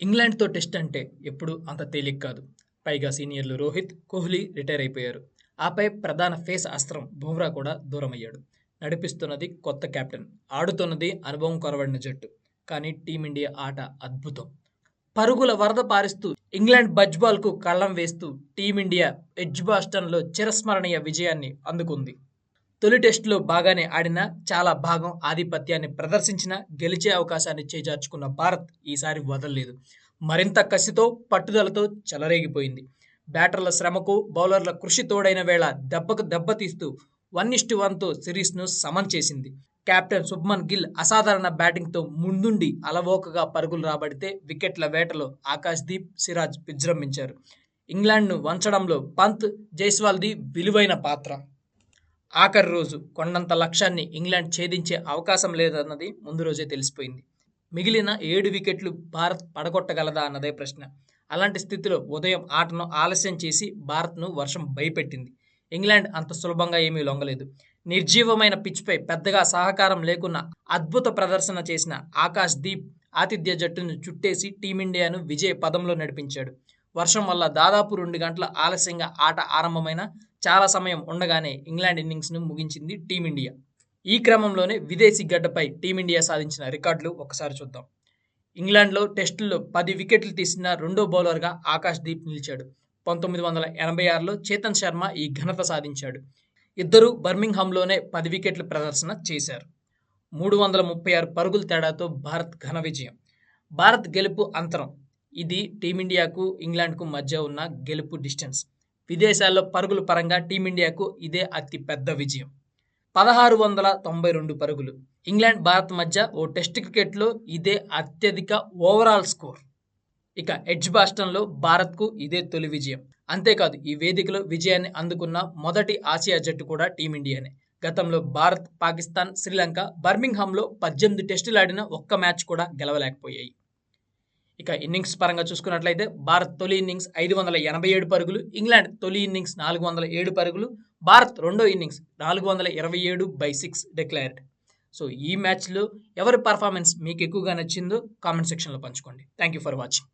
ఇంగ్లాండ్తో test అంటే ఎప్పుడు అంత తేలిక కాదు. పైగా సీనియర్లు రోహిత్ కోహ్లీ రిటైర్ అయిపోయారు. ఆపై ప్రధాన ఫేస్ అస్త్రం బుమ్రా కూడా దూరమయ్యాడు. నడిపిస్తున్నది కొత్త కెప్టెన్. ఆడుతున్నది అనుభవం కొరవడిన జట్టు. కానీ టీమిండియా ఆట అద్భుతం. పరుగుల వరద పారిస్తూ ఇంగ్లాండ్ బజ్బాల్కు కళ్ళం వేస్తూ టీమిండియా ఎడ్జ్బాస్టన్లో చిరస్మరణీయ విజయాన్ని అందుకుంది. తొలి టెస్టులో బాగానే ఆడిన చాలా భాగం ఆధిపత్యాన్ని ప్రదర్శించిన గెలిచే అవకాశాన్ని చేజార్చుకున్న భారత్ ఈసారి వదలలేదు. మరింత కసితో పట్టుదలతో చెలరేగిపోయింది. బ్యాటర్ల శ్రమకు బౌలర్ల కృషి తోడైన వేళ దెబ్బకు దెబ్బతీస్తూ వన్ ఇస్టు వన్తో సిరీస్ను సమన్ చేసింది. కెప్టెన్ శుభ్మన్ గిల్ అసాధారణ బ్యాటింగ్తో ముందుండి అలవోకగా పరుగులు రాబడితే వికెట్ల వేటలో ఆకాశ్దీప్ సిరాజ్ విజృంభించారు. ఇంగ్లాండ్ను వంచడంలో పంత్ జైస్వాల్ది విలువైన పాత్ర. ఆఖరి రోజు కొండంత లక్ష్యాన్ని ఇంగ్లాండ్ ఛేదించే అవకాశం లేదన్నది ముందు రోజే తెలిసిపోయింది. మిగిలిన ఏడు వికెట్లు భారత్ పడగొట్టగలదా అన్నదే ప్రశ్న. అలాంటి స్థితిలో ఉదయం ఆటను ఆలస్యం చేసి భారత్ను వర్షం భయపెట్టింది. ఇంగ్లాండ్ అంత సులభంగా ఏమీ లొంగలేదు. నిర్జీవమైన పిచ్పై పెద్దగా సహకారం లేకున్న అద్భుత ప్రదర్శన చేసిన ఆకాష్ దీప్ ఆతిథ్య జట్టును చుట్టేసి టీమిండియాను విజయ పదంలో నడిపించాడు. వర్షం వల్ల దాదాపు రెండు గంటల ఆలస్యంగా ఆట ఆరంభమైన చాలా సమయం ఉండగానే ఇంగ్లాండ్ ఇన్నింగ్స్ను ముగించింది టీమిండియా. ఈ క్రమంలోనే విదేశీ గడ్డపై టీమిండియా సాధించిన రికార్డులు ఒకసారి చూద్దాం. ఇంగ్లాండ్లో టెస్టుల్లో పది వికెట్లు తీసిన రెండో బౌలర్గా ఆకాష్ దీప్ నిలిచాడు. పంతొమ్మిది వందల ఎనభై ఆరులో చేతన్ శర్మ ఈ ఘనత సాధించాడు. ఇద్దరు బర్మింగ్హామ్లోనే పది వికెట్ల ప్రదర్శన చేశారు. మూడు వందల ముప్పై ఆరు పరుగుల తేడాతో భారత్ ఘన విజయం. భారత్ గెలుపు అంతరం. ఇది టీమిండియాకు ఇంగ్లాండ్కు మధ్య ఉన్న గెలుపు డిస్టెన్స్. విదేశాల్లో పరుగుల పరంగా టీమిండియాకు ఇదే అతి పెద్ద విజయం. పదహారు వందల తొంభై రెండు పరుగులు. ఇంగ్లాండ్ భారత్ మధ్య ఓ టెస్ట్ క్రికెట్లో ఇదే అత్యధిక ఓవరాల్ స్కోర్. ఇక ఎడ్జ్ బాస్టన్లో భారత్కు ఇదే తొలి విజయం. అంతేకాదు ఈ వేదికలో విజయాన్ని అందుకున్న మొదటి ఆసియా జట్టు కూడా టీమిండియానే. గతంలో భారత్ పాకిస్తాన్ శ్రీలంక బర్మింగ్హామ్లో పద్దెనిమిది టెస్టులు ఆడిన ఒక్క మ్యాచ్ కూడా గెలవలేకపోయాయి. ఇక ఇన్నింగ్స్ పరంగా చూసుకున్నట్లయితే భారత్ తొలి ఇన్నింగ్స్ ఐదు వందల ఎనభై ఏడు పరుగులు ఇంగ్లాండ్ తొలి ఇన్నింగ్స్ నాలుగు వందల ఏడు పరుగులు భారత్ రెండో ఇన్నింగ్స్ నాలుగు వందల ఇరవై ఏడు బై సిక్స్ డిక్లైర్డ్ సో ఈ మ్యాచ్లో ఎవరి పర్ఫార్మెన్స్ మీకు ఎక్కువగా నచ్చిందో కామెంట్ సెక్షన్లో పంచుకోండి. Thank you for watching